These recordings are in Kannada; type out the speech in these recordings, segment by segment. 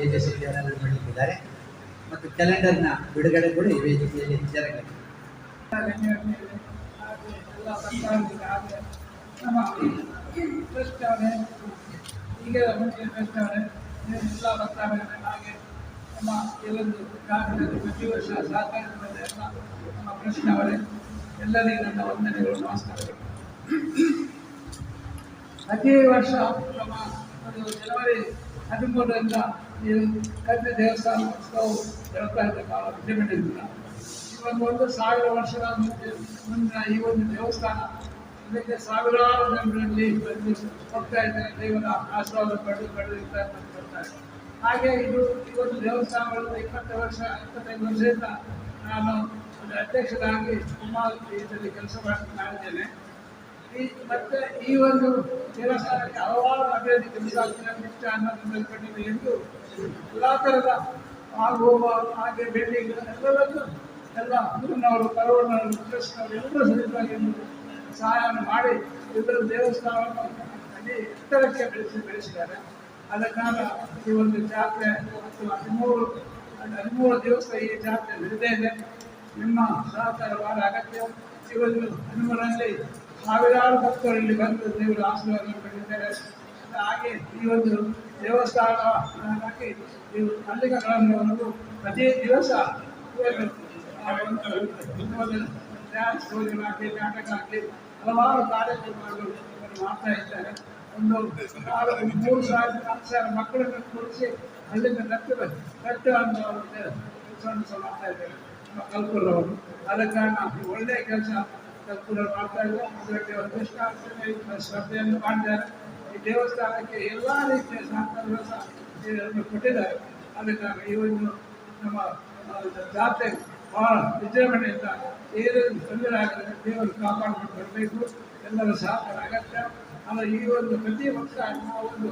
ತೇಜಸ್ವಿಯನ್ನು ಮಾಡಿದ್ದಾರೆ. ಮತ್ತು ಕ್ಯಾಲೆಂಡರ್ನ ಬಿಡುಗಡೆ ಕೂಡ ಈ ವೇದಿಕೆಯಲ್ಲಿ ಜರುಗಿದೆ ಎಲ್ಲ ಸರ್ಕಾರದಿಂದ ಹಾಗೆ ನಮ್ಮ ಕೆಲವೊಂದು ಒಂದು ಕಾರ್ಯದಲ್ಲಿ ಪ್ರತಿ ವರ್ಷ ನಮ್ಮ ಕೃಷ್ಣ ಎಲ್ಲರಿಗೂ ನನ್ನ ವಂದನೆಗಳು ನಮಸ್ಕಾರಗಳು ಪ್ರತಿ ವರ್ಷ ನಮ್ಮ ಒಂದು ಜನವರಿ ಹದಿಮೂರರಿಂದ ಈ ಕದ್ದೆ ದೇವಸ್ಥಾನ ಇದೆ ಬಹಳ ವಿಜೃಂಭಣೆಯಿಂದ ಈ ಒಂದು ಸಾವಿರ ವರ್ಷಗಳ ಮುಂಚೆ ಮುಂದಿನ ಈ ಒಂದು ದೇವಸ್ಥಾನ ಇದಕ್ಕೆ ಸಾವಿರಾರು ಜನರಲ್ಲಿ ಬಂದು ಹೋಗ್ತಾ ಇದ್ದಾರೆ. ದೇವರ ಆಶೀರ್ವಾದ ಪಡೆದು ಪಡೆದಿರ್ತಾರೆ ಹಾಗೆ ಇದು ಈ ಒಂದು ದೇವಸ್ಥಾನಗಳು ಇಪ್ಪತ್ತು ವರ್ಷ, ಇಪ್ಪತ್ತೈದು ವರ್ಷದಿಂದ ನಾನು ಒಂದು ಅಧ್ಯಕ್ಷರಾಗಿ ಸುಮಾರು ಇದರಲ್ಲಿ ಕೆಲಸ ಮಾಡ್ತಾ ಇದ್ದೇನೆ. ಈ ಮತ್ತೆ ಈ ಒಂದು ದೇವಸ್ಥಾನಕ್ಕೆ ಹಲವಾರು ಅಭಿವೃದ್ಧಿ ಕೆಲಸ ಆಗ್ತದೆ ನಿಷ್ಠ ಅನ್ನೋದನ್ನು ಬೆಳ್ಕೊಂಡಿದೆ ಎಂದು ಎಲ್ಲ ಥರದ ಆಗುವ ಹಾಗೆ ಬಿಲ್ಡಿಂಗ್ ಎಲ್ಲರದ್ದು ಎಲ್ಲ ಊರಿನವರು ಕರೋನವರು ಟ್ರಸ್ಟ್ನವರು ಎಲ್ಲರೂ ಸಹಿತವಾಗಿ ಸಹಾಯವನ್ನು ಮಾಡಿ ಎಲ್ಲರೂ ದೇವಸ್ಥಾನವನ್ನು ಅಲ್ಲಿ ಎತ್ತರಕ್ಕೆ ಬೆಳೆಸಿ ಬೆಳೆಸಿದ್ದಾರೆ. ಆದ ಕಾರಣ ಈ ಒಂದು ಜಾತ್ರೆ ಮತ್ತು ಹದಿಮೂರು ಹದಿಮೂರು ದಿವಸ ಈ ಜಾತ್ರೆ ನಡೆದೇ ಇದೆ. ನಿಮ್ಮ ಸಹಕಾರ ಬಹಳ ಅಗತ್ಯ. ಒಂದು ಹನುಮನಲ್ಲಿ ಸಾವಿರಾರು ಭಕ್ತರು ಇಲ್ಲಿ ಬಂದು ದೇವರ ಆಶೀರ್ವಾದ ಪಡೆದಿದ್ದಾರೆ. ಹಾಗೆ ಈ ಒಂದು ದೇವಸ್ಥಾನವಾಗಿ ನೀವು ಮಲ್ಲಿಕಗಳನ್ನು ಪ್ರತಿ ದಿವಸ ಡ್ಯಾನ್ಸ್ ಆಗಲಿ ನಾಟಕ ಆಗಲಿ ಹಲವಾರು ಕಾರ್ಯಕ್ರಮಗಳು ಮಾಡ್ತಾ ಇದ್ದಾರೆ. ಒಂದು ಮೂರು ಸಾವಿರ ನಾಲ್ಕು ಸಾವಿರ ಮಕ್ಕಳನ್ನು ಕೂರಿಸಿ ಅಲ್ಲಿಂದ ನೃತ್ಯ ನೃತ್ಯ ಸಹ ಮಾಡ್ತಾ ಇದ್ದಾರೆ. ಕಲ್ಪುರವರು ಆದ ಕಾರಣ ಒಳ್ಳೆಯ ಕೆಲಸ ಕಲ್ಪುರವರು ಮಾಡ್ತಾ ಇದ್ದಾರೆ ಅದರಲ್ಲಿ ಕೃಷ್ಣ ಶ್ರದ್ಧೆಯನ್ನು ಮಾಡಿದ್ದಾರೆ. ಈ ದೇವಸ್ಥಾನಕ್ಕೆ ಎಲ್ಲ ರೀತಿಯ ಸಹಕಾರಗಳು ಸಹ ಕೊಟ್ಟಿದ್ದಾರೆ. ಅದಕ್ಕೆ ಒಂದು ನಮ್ಮ ಜಾತ್ರೆ ಭಾಳ ವಿಜೃಂಭಣೆಯಿಂದ ಏನೇನು ತೊಂದರೆ ಆಗದೆ ದೇವರು ಕಾಪಾಡಿಕೊಂಡು ಬರಬೇಕು. ಎಲ್ಲರ ಸಹಕಾರ ಅಗತ್ಯ ಆಮೇಲೆ ಈ ಒಂದು ಪ್ರತಿ ವರ್ಷ ನಾವು ಒಂದು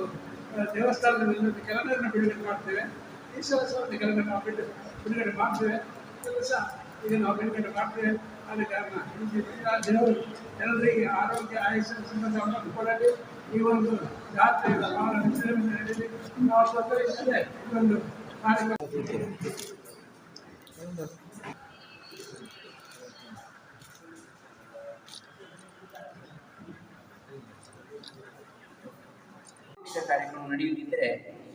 ಆ, ದೇವಸ್ಥಾನದಲ್ಲಿ ಕೆಲವರನ್ನು ಬಿಡುಗಡೆ ಮಾಡ್ತೇವೆ. ಈ ಸಲ ಒಂದು ಕೆಲವರನ್ನು ಬಿಡುಗಡೆ ಮಾಡ್ತೇವೆ. ಕೆಲಸ ಈಗ ನಾವು ಕಾರಣ. ಈ ಎಲ್ಲ ದೇವರು ಜನರಿಗೆ ಆರೋಗ್ಯ, ಆಯುಷ್ಯ ಸಂಬಂಧ ಕೊಡಲಿ. ಈ ಒಂದು ಜಾತ್ರೆ ನಡೀಲಿ ನಾವು ಈ ಒಂದು ಕಾರ್ಯಕ್ರಮ. ಕಾರ್ಯಕ್ರಮ ನಡೆಯುತ್ತಿದ್ದರೆ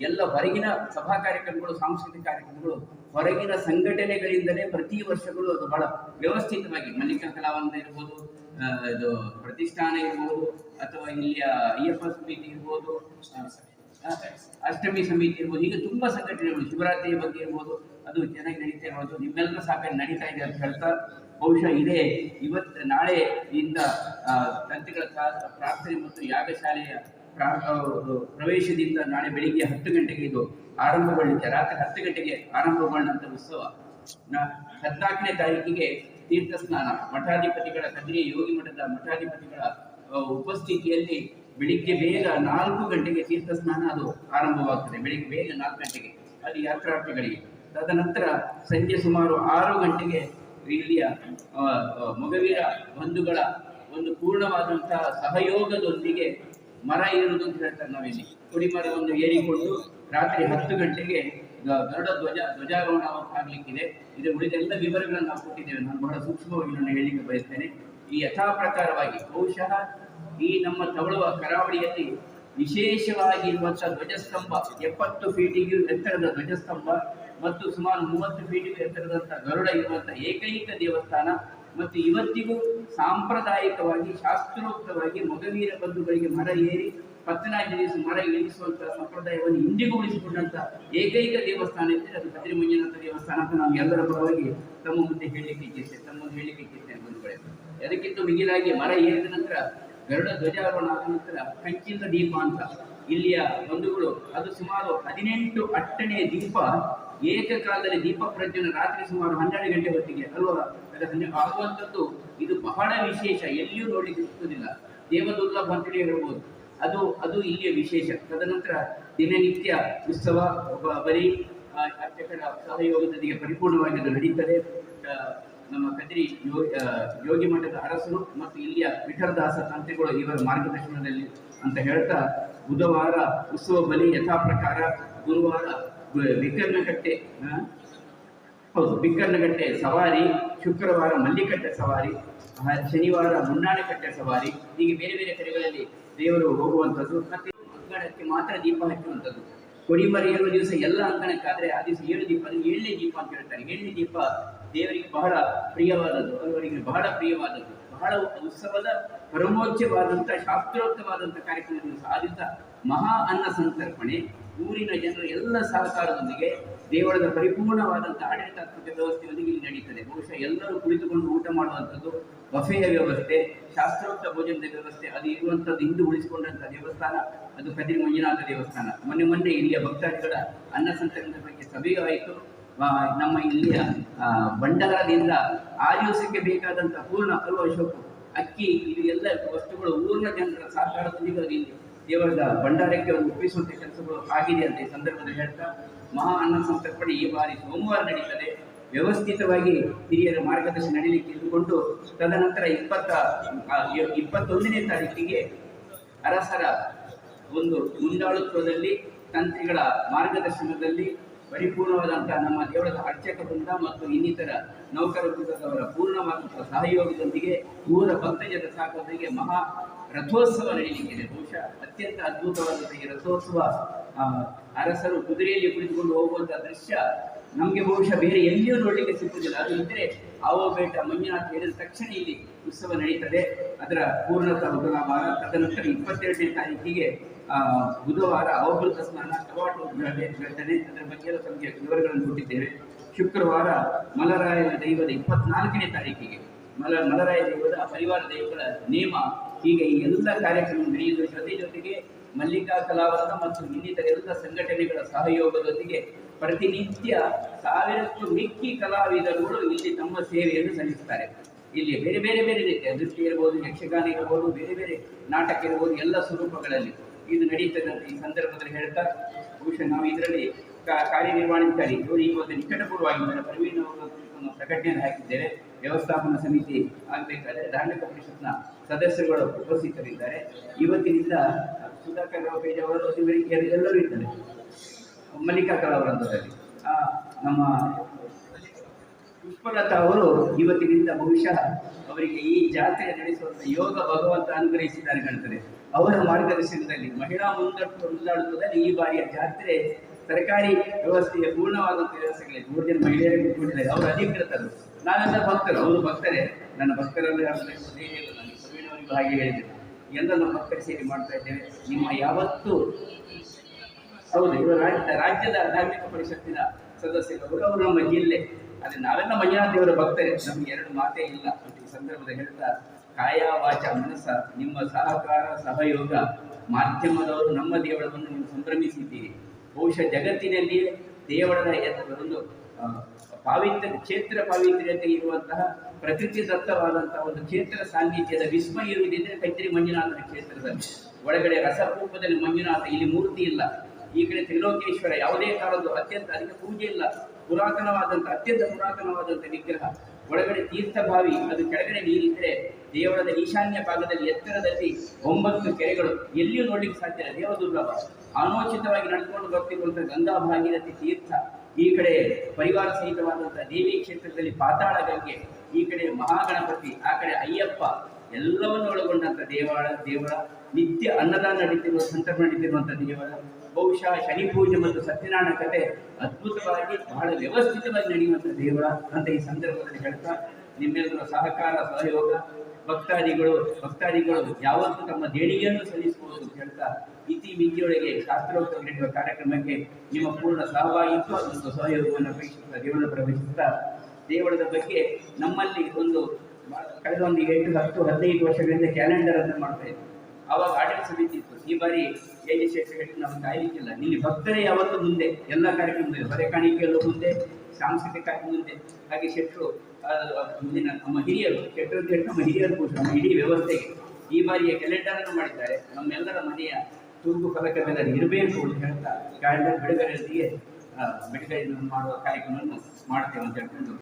ಎಲ್ಲ ಹೊರಗಿನ ಸಭಾ ಕಾರ್ಯಕ್ರಮಗಳು, ಸಾಂಸ್ಕೃತಿಕ ಕಾರ್ಯಕ್ರಮಗಳು, ಹೊರಗಿನ ಸಂಘಟನೆಗಳಿಂದಲೇ ಪ್ರತಿ ವರ್ಷಗಳು ಅದು ಬಹಳ ವ್ಯವಸ್ಥಿತವಾಗಿ ಮಲ್ಲಿಕಾ ಕಲಾವಂತ ಇರ್ಬೋದು ಇದು ಪ್ರತಿಷ್ಠಾನ ಇರ್ಬೋದು, ಅಥವಾ ಇಲ್ಲಿಯ ಅಯ್ಯಪ್ಪ ಸಮಿತಿ ಇರ್ಬೋದು ಅಷ್ಟಮಿ ಸಮಿತಿ ಇರ್ಬೋದು, ಹೀಗೆ ತುಂಬಾ ಸಂಘಟನೆಗಳು, ಶಿವರಾತ್ರಿಯ ಬಗ್ಗೆ ಇರ್ಬೋದು, ಅದು ಚೆನ್ನಾಗಿ ನಡೀತಾ ಇರ್ಬೋದು ನಿಮ್ಮೆಲ್ಲರ ಸಾಕಾಗಿ ನಡೀತಾ ಇದೆ ಅಂತ ಹೇಳ್ತಾ, ಬಹುಶಃ ಇದೆ ಇವತ್ತು ನಾಳೆಯಿಂದ ತಂತ್ರಿಗಳ ಪ್ರಾರ್ಥನೆ ಮತ್ತು ಯಾಗಶಾಲೆಯ ಪ್ರವೇಶದಿಂದ ನಾಳೆ ಬೆಳಿಗ್ಗೆ ಹತ್ತು ಗಂಟೆಗೆ ಇದು ಆರಂಭಗೊಳ್ಳುತ್ತೆ. ರಾತ್ರಿ ಹತ್ತು ಗಂಟೆಗೆ ಆರಂಭಗೊಂಡಂತ ಉತ್ಸವ. ಹದಿನಾಲ್ಕನೇ ತಾರೀಕಿಗೆ ತೀರ್ಥ ಸ್ನಾನ ಮಠಾಧಿಪತಿಗಳ ಕದ್ರಿ ಯೋಗಿ ಮಠದ ಮಠಾಧಿಪತಿಗಳ ಉಪಸ್ಥಿತಿಯಲ್ಲಿ ಬೆಳಿಗ್ಗೆ ಬೇಗ ನಾಲ್ಕು ಗಂಟೆಗೆ ತೀರ್ಥ ಸ್ನಾನ ಅದು ಆರಂಭವಾಗ್ತದೆ. ಬೆಳಿಗ್ಗೆ ಬೇಗ ನಾಲ್ಕು ಗಂಟೆಗೆ ಅಲ್ಲಿ ಯಾತ್ರಾರ್ಥಿಗಳಿಗೆ. ತದನಂತರ ಸಂಜೆ ಸುಮಾರು ಆರು ಗಂಟೆಗೆ ಇಲ್ಲಿಯ ಮೊಗವೀರ ಬಂಧುಗಳ ಒಂದು ಪೂರ್ಣವಾದಂತಹ ಸಹಯೋಗದೊಂದಿಗೆ ಮರ ಏರುವುದು ಅಂತ ಹೇಳ್ತಾರೆ ನಾವಿಲ್ಲಿ. ಕುಡಿ ಮರವನ್ನು ಏರಿಕೊಂಡು ರಾತ್ರಿ ಹತ್ತು ಗಂಟೆಗೆ ಗರುಡ ಧ್ವಜ, ಧ್ವಜಾರೋಹಣ ಆಗ್ಲಿಕ್ಕಿದೆ. ಇದು ಉಳಿದ ಎಲ್ಲ ವಿವರಗಳನ್ನು ನಾವು ಕೊಟ್ಟಿದ್ದೇವೆ. ನಾನು ಬಹಳ ಸೂಕ್ಷ್ಮವಾಗಿ ನಾನು ಹೇಳಲಿಕ್ಕೆ ಬಯಸ್ತೇನೆ. ಈ ಯಥಾ ಪ್ರಕಾರವಾಗಿ ಬಹುಶಃ ಈ ನಮ್ಮ ತವಳುವ ಕರಾವಳಿಯಲ್ಲಿ ವಿಶೇಷವಾಗಿ ಇರುವಂತಹ ಧ್ವಜಸ್ತಂಭ, ಎಪ್ಪತ್ತು ಫೀಟಿಗೂ ಎತ್ತರದ ಧ್ವಜಸ್ತಂಭ ಮತ್ತು ಸುಮಾರು ಮೂವತ್ತು ಫೀಟಿಗೂ ಎತ್ತರದಂತಹ ಗರುಡ ಇರುವಂತಹ ಏಕೈಕ ದೇವಸ್ಥಾನ ಮತ್ತು ಇವತ್ತಿಗೂ ಸಾಂಪ್ರದಾಯಿಕವಾಗಿ, ಶಾಸ್ತ್ರೋಕ್ತವಾಗಿ ಮೊಗವೀರ ಬಂಧುಗಳಿಗೆ ಮರ ಏರಿ ಪತ್ತನಾಗಿ ಮರ ಇಳಿಸುವಂತಹ ಸಂಪ್ರದಾಯವನ್ನು ಇಂದಿಗೂ ಉಳಿಸಿಕೊಂಡಂತಹ ಏಕೈಕ ದೇವಸ್ಥಾನ ಇದ್ದರೆ ಅದು ಕದ್ರಿ ಮಂಜುನಾಥ ದೇವಸ್ಥಾನ ಅಂತ ನಾವು ಎಲ್ಲರ ಪರವಾಗಿ ತಮ್ಮ ಮುಂದೆ ಹೇಳಲಿಕ್ಕೆ ಇಚ್ಛಿಸ್ತೇನೆ, ತಮ್ಮ ಮುಂದೆ ಹೇಳಲಿಕ್ಕೆ ಇಚ್ಛಿಸ್ತೇನೆ ಬಂಧುಗಳೇ. ಅದಕ್ಕಿಂತ ಮಿಗಿಲಾಗಿ ಮರ ಏರಿದ ನಂತರ, ಗರುಡ ಧ್ವಜಾರೋಹಣ ಆದ ನಂತರ ಕಂಚಿನ ದೀಪ ಅಂತ ಇಲ್ಲಿಯ ಬಂಧುಗಳು, ಅದು ಸುಮಾರು ಹದಿನೆಂಟು ಅಟ್ಟನೆಯ ದೀಪ, ಏಕಕಾಲದಲ್ಲಿ ದೀಪ ಪ್ರಜ್ವಲನ ರಾತ್ರಿ ಸುಮಾರು ಹನ್ನೆರಡು ಗಂಟೆ ಹೊತ್ತಿಗೆ ಅಲ್ವಾ? ಹನ್ನೆ- ಆಗುವಂಥದ್ದು ಇದು ಬಹಳ ವಿಶೇಷ, ಎಲ್ಲಿಯೂ ನೋಡಲಿಕ್ಕೆ ಸಿಕ್ಕುವುದಿಲ್ಲ ದೇವದುರ್ಲಭ ಅಂತೇಳಿ ಹೇಳ್ಬೋದು. ಅದು ಅದು ಇಲ್ಲಿಯ ವಿಶೇಷ. ತದನಂತರ ದಿನನಿತ್ಯ ಉತ್ಸವ ಬರೀ ಅರ್ಚಕರ ಸಹಯೋಗದೊಂದಿಗೆ ಪರಿಪೂರ್ಣವಾಗಿ ಅದು ನಡೀತದೆ. ನಮ್ಮ ಕದ್ರಿ ಯೋಗಿ ಮಠದ ಅರಸರು ಮತ್ತು ಇಲ್ಲಿಯ ವಿಠಲದಾಸ ತಂತ್ರಿಗಳು ಇವರ ಮಾರ್ಗದರ್ಶನದಲ್ಲಿ ಅಂತ ಹೇಳ್ತಾ, ಬುಧವಾರ ಉತ್ಸವ ಬಲಿ ಯಥಾ ಪ್ರಕಾರ ಗುರುವಾರ ವಿಕರ್ಣಕಟ್ಟೆ ಹೌದು ಬಿಕ್ಕರ್ನಗಟ್ಟೆ ಸವಾರಿ, ಶುಕ್ರವಾರ ಮಲ್ಲಿಕಟ್ಟೆ ಸವಾರಿ ಶನಿವಾರ ಮುನ್ನಾಣಕಟ್ಟೆ ಸವಾರಿ, ಹೀಗೆ ಬೇರೆ ಬೇರೆ ಕಡೆಗಳಲ್ಲಿ ದೇವರು ಹೋಗುವಂಥದ್ದು ಮತ್ತೆ ಅಂಗಣಕ್ಕೆ ಮಾತ್ರ ದೀಪ ಹಚ್ಚುವಂಥದ್ದು. ಕೊಡಿಮರ ಏಳು ದಿವಸ ಎಲ್ಲ ಅಂಕಣಕ್ಕಾದರೆ ಆ ದಿವಸ ಏಳು ದೀಪ ಅದು ಏಳನೇ ದೀಪ ಅಂತ ಹೇಳ್ತಾರೆ. ಏಳನೇ ದೀಪ ದೇವರಿಗೆ ಬಹಳ ಪ್ರಿಯವಾದದ್ದು, ಅವರಿಗೆ ಬಹಳ ಪ್ರಿಯವಾದದ್ದು. ಬಹಳ ಉತ್ಸವದ ಪರಮೋಚ್ಚವಾದಂಥ ಶಾಸ್ತ್ರೋಕ್ತವಾದಂಥ ಕಾರ್ಯಕ್ರಮದ ದಿವಸ. ಆ ಮಹಾ ಅನ್ನ ಸಂತರ್ಪಣೆ, ಊರಿನ ಜನರ ಎಲ್ಲ ಸಹಕಾರದೊಂದಿಗೆ ದೇವಳದ ಪರಿಪೂರ್ಣವಾದಂಥ ಆಡಳಿತಾತ್ಮಕ ವ್ಯವಸ್ಥೆಯೊಂದಿಗೆ ಇಲ್ಲಿ ನಡೀತದೆ. ಬಹುಶಃ ಎಲ್ಲರೂ ಕುಳಿತುಕೊಂಡು ಊಟ ಮಾಡುವಂಥದ್ದು ಬಫೆಯ ವ್ಯವಸ್ಥೆ ಶಾಸ್ತ್ರೋಕ್ತ ಭೋಜನದ ವ್ಯವಸ್ಥೆ ಅದು ಇರುವಂಥದ್ದು ಹಿಂದೂ ಉಳಿಸಿಕೊಂಡಂಥ ದೇವಸ್ಥಾನ ಅದು ಕದಿರಿ ಮಂಜುನಾಥ ದೇವಸ್ಥಾನ. ಮೊನ್ನೆ ಮೊನ್ನೆ ಇಲ್ಲಿಯ ಭಕ್ತಾದಿಗಳ ಅನ್ನ ಸಂತರ್ಪಣೆ ಬಗ್ಗೆ ಸಭೆಯೂ ಆಯಿತು ಆ, ನಮ್ಮ ಇಲ್ಲಿಯ ಭಂಡಾರದಿಂದ ಆ ದಿವಸಕ್ಕೆ ಬೇಕಾದಂಥ ಪೂರ್ಣ ಅಲ್ವ ಅಶೋಕ್ ಅಕ್ಕಿ ಇದು ಎಲ್ಲ ವಸ್ತುಗಳು ಊರಿನ ಜನರ ಇಲ್ಲಿ ದೇವರದ ಭಂಡಾರಕ್ಕೆ ಒಂದು ಕೆಲಸಗಳು ಆಗಿದೆ ಅಂತ ಈ ಸಂದರ್ಭದಲ್ಲಿ ಹೇಳ್ತಾ ಮಹಾ ಅನ್ನ ಸಂತರ್ಪಣೆ ಈ ಬಾರಿ ಸೋಮವಾರ ನಡೀತದೆ. ವ್ಯವಸ್ಥಿತವಾಗಿ ಹಿರಿಯರ ಮಾರ್ಗದರ್ಶನ ನಡೀಲಿಕ್ಕೆ ಇದ್ದುಕೊಂಡು ತದನಂತರ ಇಪ್ಪತ್ತ ಇಪ್ಪತ್ತೊಂದನೇ ತಾರೀಕಿಗೆ ಅರಸರ ಒಂದು ಮುಂದಾಳುತ್ವದಲ್ಲಿ, ತಂತ್ರಿಗಳ ಮಾರ್ಗದರ್ಶನದಲ್ಲಿ ಪರಿಪೂರ್ಣವಾದಂತಹ ನಮ್ಮ ದೇವರದ ಅರ್ಚಕ ವೃಂದ ಮತ್ತು ಇನ್ನಿತರ ನೌಕರ ವೃಂದದವರ ಪೂರ್ಣವಾದಂತಹ ಸಹಯೋಗದೊಂದಿಗೆ ಊರ ಭಕ್ತಜನ ಸಾಕೋದರಿಗೆ ಮಹಾ ರಥೋತ್ಸವ ನಡೆಯಲಿಕ್ಕಿದೆ. ಬಹುಶಃ ಅತ್ಯಂತ ಅದ್ಭುತವಾದಂತಹ ಈ ರಥೋತ್ಸವ ಅರಸರು ಕುದುರೆಯಲ್ಲಿ ಕುಳಿತುಕೊಂಡು ಹೋಗುವಂತಹ ದೃಶ್ಯ ನಮಗೆ ಬಹುಶಃ ಬೇರೆ ಎಲ್ಲಿಯೂ ನೋಡಲಿಕ್ಕೆ ಸಿಕ್ಕುವುದಿಲ್ಲ ಅದು ಇದ್ದರೆ ಆವೋಬೇಟ ಮಂಜುನಾಥ್ ಹೇಳಿದ ತಕ್ಷಣ ಇಲ್ಲಿ ಉತ್ಸವ ನಡೀತದೆ. ಅದರ ಪೂರ್ಣತ ಬುಧವಾರ ತದನಂತರ ಇಪ್ಪತ್ತೆರಡನೇ ತಾರೀಕಿಗೆ ಬುಧವಾರ ಅವಭೃತ ಸ್ನಾನ, ಕವಾಟು ಘಟನೆ, ಅದರ ಬಗ್ಗೆ ಎಲ್ಲ ತಮಗೆ ವಿವರಗಳನ್ನು ಕೊಟ್ಟಿದ್ದೇವೆ. ಶುಕ್ರವಾರ ಮಲರಾಯನ ದೈವದ ಇಪ್ಪತ್ನಾಲ್ಕನೇ ತಾರೀಕಿಗೆ. ಮಲ, ಮಲರಾಯ ದೈವದ ಪರಿವಾರ ದೈವಗಳ ನೇಮ. ಹೀಗೆ ಈ ಎಲ್ಲ ಕಾರ್ಯಕ್ರಮ ನಡೆಯುವ ಜೊತೆ ಜೊತೆಗೆ ಮಲ್ಲಿಕಾ ಕಲಾವತ ಮತ್ತು ಇನ್ನಿತರ ಎಲ್ಲ ಸಂಘಟನೆಗಳ ಸಹಯೋಗದೊಂದಿಗೆ ಪ್ರತಿನಿತ್ಯ ಸಾವಿರಕ್ಕೂ ಮಿಕ್ಕಿ ಕಲಾವಿದರುಗಳು ಇಲ್ಲಿ ತಮ್ಮ ಸೇವೆಯನ್ನು ಸಲ್ಲಿಸುತ್ತಾರೆ. ಇಲ್ಲಿ ಬೇರೆ ಬೇರೆ ಬೇರೆ ರೀತಿಯ ದೃಷ್ಟಿ ಇರ್ಬೋದು, ಯಕ್ಷಗಾನ ಇರ್ಬೋದು, ಬೇರೆ ಬೇರೆ ನಾಟಕ ಇರ್ಬೋದು, ಎಲ್ಲ ಸ್ವರೂಪಗಳಲ್ಲಿ. ಇದು ನಡೀತದೆ ಈ ಸಂದರ್ಭದಲ್ಲಿ ಹೇಳ್ತಾ ಬಹುಶಃ ನಾವು ಇದರಲ್ಲಿ ಕಾರ್ಯನಿರ್ವಹಣಾಧಿಕಾರಿ ಇವರು ಈ ಒಂದು ನಿಕಟಪೂರ್ವವಾಗಿದ್ದಾರೆ ಪ್ರವೀಣ್ ಅವರು ಪ್ರಕಟಣೆಯನ್ನು ಹಾಕಿದ್ದೇವೆ ವ್ಯವಸ್ಥಾಪನಾ ಸಮಿತಿ ಆಗಬೇಕಾದ್ರೆ ಧಾರ್ಮಿಕ ಪರಿಷತ್ನ ಸದಸ್ಯರುಗಳು ಉಪಸ್ಥಿತರಿದ್ದಾರೆ. ಇವತ್ತಿನಿಂದ ಸುಧಾಕರ್ ಪೇಜ್ ಅವರು ಎಲ್ಲರೂ ಇದ್ದಾರೆ. ಮಲ್ಲಿಕಾ ಆ, ನಮ್ಮ ಪುಷ್ಪಲತಾ ಅವರು ಇವತ್ತಿನಿಂದ ಬಹುಶಃ ಅವರಿಗೆ ಈ ಜಾತ್ರೆ ನಡೆಸುವಂತ ಯೋಗ ಭಗವಂತ ಅನುಗ್ರಹಿಸಿದ್ದಾರೆ ಕಾಣ್ತಾರೆ ಅವರ ಮಾರ್ಗದರ್ಶನದಲ್ಲಿ ಮಹಿಳಾ ಮುಂದಟ್ಟು ಮುಂದಾಡುತ್ತದಲ್ಲಿ ಈ ಬಾರಿಯ ಜಾತ್ರೆ ಸರ್ಕಾರಿ ವ್ಯವಸ್ಥೆಯ ಪೂರ್ಣವಾದಂತಹ ವ್ಯವಸ್ಥೆಗಳಿಗೆ ಮೂರು ಜನ ಮಹಿಳೆಯರಿಗೆ ಕೂಡಿದ್ದಾರೆ ಅವರು ಅಧಿಕೃತರು. ನಾನೆಲ್ಲ ಭಕ್ತರು. ಅವರು ಭಕ್ತರೇ. ನನ್ನ ಭಕ್ತರಲ್ಲಿ ಪ್ರವೀಣವರಿಗೂ ಹಾಗೆ ಹೇಳಿದೆ. ಎಲ್ಲ ನಮ್ಮ ಭಕ್ತರು ಸೇರಿ ಮಾಡ್ತಾ ಇದ್ದೇವೆ. ನಿಮ್ಮ ಯಾವತ್ತು ಹೌದು, ಇವರು ರಾಜ್ಯ ರಾಜ್ಯದ ಧಾರ್ಮಿಕ ಪರಿಷತ್ತಿನ ಸದಸ್ಯರು ಅವರು ನಮ್ಮ ಜಿಲ್ಲೆ ಅದೇ ನಾವೆಲ್ಲ ಮಂಜುನಾಥ ದೇವರ ಭಕ್ತರೇ, ನಮ್ಗೆ ಎರಡು ಮಾತೇ ಇಲ್ಲ. ಈ ಸಂದರ್ಭದಲ್ಲಿ ಹೇಳ್ತಾ, ಕಾಯ ವಾಚ ಮನಸ್ಸ, ನಿಮ್ಮ ಸಹಕಾರ, ಸಹಯೋಗ ಮಾಧ್ಯಮದವರು ನಮ್ಮ ದೇವಳವನ್ನು ನೀವು ಸಂಭ್ರಮಿಸಿದ್ದೀರಿ. ಬಹುಶಃ ಜಗತ್ತಿನಲ್ಲಿ ದೇವಳದ ಒಂದು ಪಾವಿತ್ರ, ಕ್ಷೇತ್ರ ಪಾವಿತ್ರ್ಯತೆ ಇರುವಂತಹ ಪ್ರಕೃತಿ ದತ್ತವಾದಂತಹ ಒಂದು ಕ್ಷೇತ್ರ ಸಾನ್ನಿಧ್ಯದ ವಿಸ್ಮಯ ಇರುವುದಿದ್ರೆ ಕೈತ್ರಿ ಮಂಜುನಾಥನ ಕ್ಷೇತ್ರದಲ್ಲಿ. ಒಳಗಡೆ ರಸರೂಪದಲ್ಲಿ ಮಂಜುನಾಥ, ಇಲ್ಲಿ ಮೂರ್ತಿ ಇಲ್ಲ. ಈ ಕಡೆ ತ್ರಿಲೋಕೇಶ್ವರ ಯಾವುದೇ ಕಾಲದ್ದು ಅತ್ಯಂತ ಅದಕ್ಕೆ ಪೂಜೆ ಇಲ್ಲ. ಪುರಾತನವಾದಂಥ, ಅತ್ಯಂತ ಪುರಾತನವಾದಂಥ ವಿಗ್ರಹ ಒಳಗಡೆ ತೀರ್ಥಭಾವಿ ಅದು ಕೆಳಗಡೆ ನೀರಿದ್ರೆ ದೇವಳದ ಈಶಾನ್ಯ ಭಾಗದಲ್ಲಿ ಎತ್ತರದಲ್ಲಿ ಒಂಬತ್ತು ಕೆರೆಗಳು. ಎಲ್ಲಿಯೂ ನೋಡ್ಲಿಕ್ಕೆ ಸಾಧ್ಯ ಇಲ್ಲ. ಅನೋಚಿತವಾಗಿ ನಡ್ಕೊಂಡು ಬರ್ತಿರುವಂತಹ ಗಂಗಾ ಭಾಗೀರಥಿ ತೀರ್ಥ, ಈ ಕಡೆ ಪರಿವಾರ ಸಹಿತವಾದಂತಹ ದೇವಿ ಕ್ಷೇತ್ರದಲ್ಲಿ ಪಾತಾಳ ಗಂಗೆ ಈ ಕಡೆ ಮಹಾಗಣಪತಿ, ಆ ಕಡೆ ಅಯ್ಯಪ್ಪ ಎಲ್ಲವನ್ನು ಒಳಗೊಂಡಂಥ ದೇವಾಳ ದೇವಳ ನಿತ್ಯ ಅನ್ನದಾನ ನಡೀತಿರುವ ಸಂತರ ನಡೀತಿರುವಂಥ ದೇವಳ ಬಹುಶಃ ಶನಿ ಪೂಜೆ ಮತ್ತು ಸತ್ಯನಾರಾಯಣ ಕಥೆ ಅದ್ಭುತವಾಗಿ ಬಹಳ ವ್ಯವಸ್ಥಿತವಾಗಿ ನಡೆಯುವಂಥ ದೇವಳ ಅಂತ ಈ ಸಂದರ್ಭದಲ್ಲಿ ಹೇಳ್ತಾ, ನಿಮ್ಮೆಲ್ಲರ ಸಹಕಾರ, ಸಹಯೋಗ, ಭಕ್ತಾದಿಗಳು ಭಕ್ತಾದಿಗಳು ಯಾವತ್ತೂ ತಮ್ಮ ದೇಣಿಗೆಯನ್ನು ಸಲ್ಲಿಸಬಹುದು ಅಂತ ಹೇಳ್ತಾ, ಇತಿ ಮಿತಿಯೊಳಗೆ ಶಾಸ್ತ್ರೋಕ್ತ ನಡೆಯುವ ಕಾರ್ಯಕ್ರಮಕ್ಕೆ ನಿಮ್ಮ ಪೂರ್ಣ ಸಹಭಾಗಿತ್ವ ಮತ್ತು ಸಹಯೋಗವನ್ನು ಅಪೇಕ್ಷಿಸುತ್ತಾ ದೇವಳ ಪ್ರವೇಶಿಸುತ್ತಾ, ದೇವಳದ ಬಗ್ಗೆ ನಮ್ಮಲ್ಲಿ ಒಂದು ಕಳೆದ ಒಂದು ಎಂಟು, ಹತ್ತು, ಹದಿನೈದು ವರ್ಷಗಳಿಂದ ಕ್ಯಾಲೆಂಡರ್ ಅನ್ನು ಮಾಡ್ತಾ ಇದ್ವಿ ಅವಾಗ ಆಡಳಿತ ಸಮಿತಿ ಇತ್ತು. ಈ ಬಾರಿ ಎ ಜಿ ನಮ್ಗೆ ನಾವು ಕಾಯಲಿಕ್ಕಿಲ್ಲ. ಇಲ್ಲಿ ಭಕ್ತರೇ ಯಾವತ್ತೂ ಮುಂದೆ, ಎಲ್ಲ ಕಾರ್ಯಕ್ರಮದಲ್ಲಿ, ಹೊರೆ ಕಾಣಿಕೆಯಲ್ಲೂ ಮುಂದೆ, ಸಾಂಸ್ಕೃತಿಕ ಮುಂದೆ. ಹಾಗೆ ಶೆಟ್ಟರು ಮುಂದಿನ ನಮ್ಮ ಹಿರಿಯರು ಶೆಟ್ಟರು ಅಂತ ನಮ್ಮ ಹಿರಿಯರು ಕೂಡ ನಮ್ಮ ಇಡೀ ವ್ಯವಸ್ಥೆಗೆ ಈ ಬಾರಿಯ ಕ್ಯಾಲೆಂಡರ್ ಅನ್ನು ಮಾಡಿದ್ದಾರೆ. ನಮ್ಮೆಲ್ಲರ ಮನೆಯ ತೂಗು ಫಲಕದಲ್ಲಿ ಇರಬೇಕು ಅಂತ ಹೇಳ್ತಾ ಕ್ಯಾಲೆಂಡರ್ ಬಿಡುಗಡೆಯೊಂದಿಗೆ ಬಿಡುಗಡೆಯನ್ನು ಬಿಡುಗಡೆ ಮಾಡುವ ಕಾರ್ಯಕ್ರಮವನ್ನು ಮಾಡ್ತೇವೆ ಅಂತ ಹೇಳ್ಕೊಂಡು